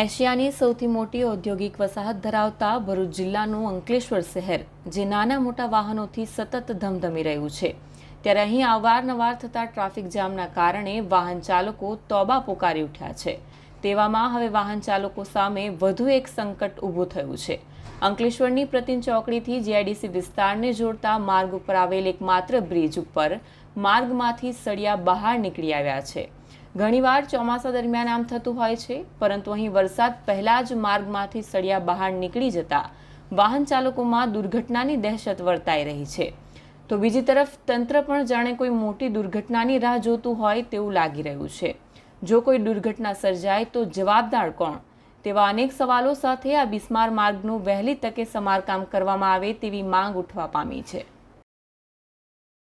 એશિયાની સૌથી મોટી ઔદ્યોગિક વસાહત ધરાવતા ભરૂચ જિલ્લાનું અંકલેશ્વર શહેર, જે નાના મોટા વાહનોથી સતત ધમધમી રહ્યું છે. ત્યારે અહીં અવારનવાર થતા ટ્રાફિક જામના કારણે વાહન ચાલકો તોબા પોકારી ઉઠ્યા છે. તેવામાં હવે વાહન ચાલકો સામે વધુ એક સંકટ ઊભું થયું છે. અંકલેશ્વરની પ્રતિન ચોકડીથી જીઆઈડીસી વિસ્તારને જોડતા માર્ગ ઉપર આવેલ એકમાત્ર બ્રિજ ઉપર માર્ગમાંથી સળિયા બહાર નીકળી આવ્યા છે. ઘણીવાર ચોમાસા દરમિયાન આમ થતું હોય છે, પરંતુ અહીં વરસાદ પહેલા જ માર્ગમાંથી સળિયા બહાર નીકળી જતા વાહન ચાલકોમાં દુર્ઘટનાની દહેશત વર્તાઈ રહી છે. તો બીજી તરફ, તંત્ર પણ જાણે કોઈ મોટી દુર્ઘટનાની રાહ જોતું હોય તેવું લાગી રહ્યું છે. જો કોઈ દુર્ઘટના સર્જાય તો જવાબદાર કોણ? તેવા અનેક સવાલો સાથે આ બિસ્માર માર્ગનું વહેલી તકે સમારકામ કરવામાં આવે તેવી માંગ ઉઠવા પામી છે.